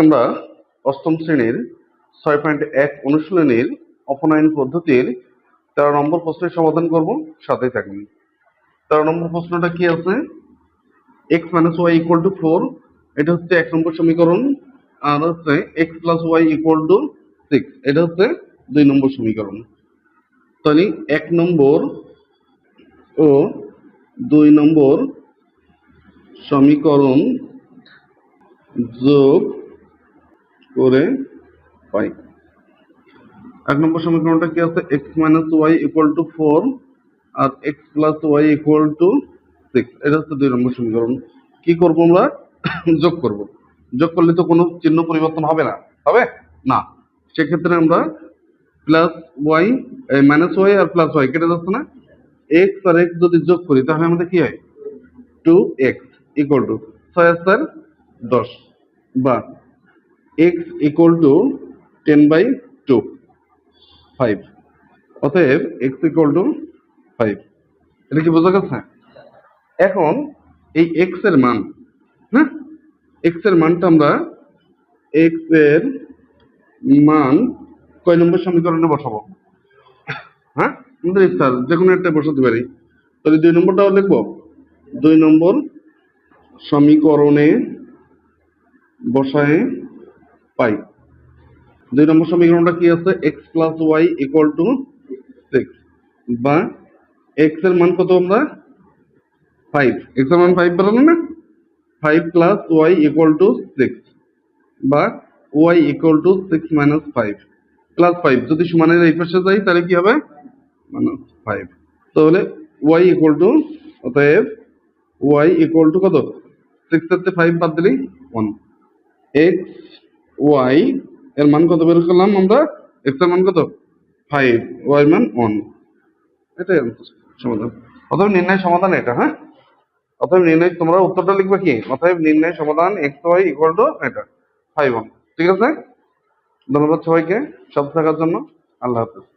আমরা অষ্টম শ্রেণির ছয় পয়েন্ট এক অনুশীলনীর অপনয়ন পদ্ধতির তেরো নম্বর প্রশ্নের সমাধান করব সাথে থাকবেন। তেরো নম্বর প্রশ্নটা কি আছে? X minus Y equal to four এটা হচ্ছে এক নম্বর সমীকরণ, আর হচ্ছে X plus Y equal to six এটা হচ্ছে দুই নম্বর সমীকরণ। তাহলে এক নম্বর ও দুই নম্বর সমীকরণ যোগ করে পাই। এক নম্বর সমীকরণটা কি আছে? X minus Y equal to four R X plus Y equal to six এটা হচ্ছে দুই নম্বর সমীকরণ। কি করব আমরা? যোগ করব। যোগ করলে তো কোনো চিহ্ন পরিবর্তন হবে না। হবে? না। সেক্ষেত্রে আমরা প্লাস ওয়াই মাইনাস ওয়াই আর প্লাস ওয়াই কেটে যাচ্ছে না। এক্স আর এক্স যদি যোগ করি, তাহলে আমাদের কি হয়? টু এক্স ইকুয়াল টু ছয় চার দশ। বা X equal to ten by two five অতএব এক্স ইকুয়াল টু ফাইভ এটা কি বোঝা গেছে? এখন এই এক্সের মান হ্যাঁ? এক্সের মানটা আমরা এক্সের মান কয় নম্বর সমীকরণে বসাবো? হ্যাঁ? আমাদের ইচ্ছা যে কোনো একটা বসাতে পারি। তাহলে দুই নম্বরটাও লিখব। দুই নম্বর সমীকরণে বসায় পাই। দুই নম্বর সমীকরণটা কি আছে? X plus y equal to six বা এক্সের মান কত আমরা? ফাইভ এক্সের মান ফাইভ বেরোলো না? Five plus y equal to six বা y equal to six minus five plus five যদি সমানের এই পাশে যাই, তাহলে কি হবে? মাইনাস ফাইভ তাহলে ওয়াই ইকুয়াল টু অতএব ওয়াই ইকুয়াল টু কত? সিক্স এর ফাইভ বাদ দিলেই ওয়ান এক্স ওয়াই, এর মান কত বের করলাম আমরা? এক্সের মান কত? ফাইভ ওয়াই মান ওয়ান এটাই সমাধান। অতএব নির্ণয় সমাধান এটা হ্যাঁ? অতএব নির্ণয়, তোমরা উত্তরটা লিখবে কি? অতএব নির্ণয় সমাধান এক্স ওয়াই ইকুয়াল টু এটা ফাইভ ওয়ান ঠিক আছে? ধন্যবাদ সবাইকে। সব থাকার জন্য আল্লাহ হাফেজ।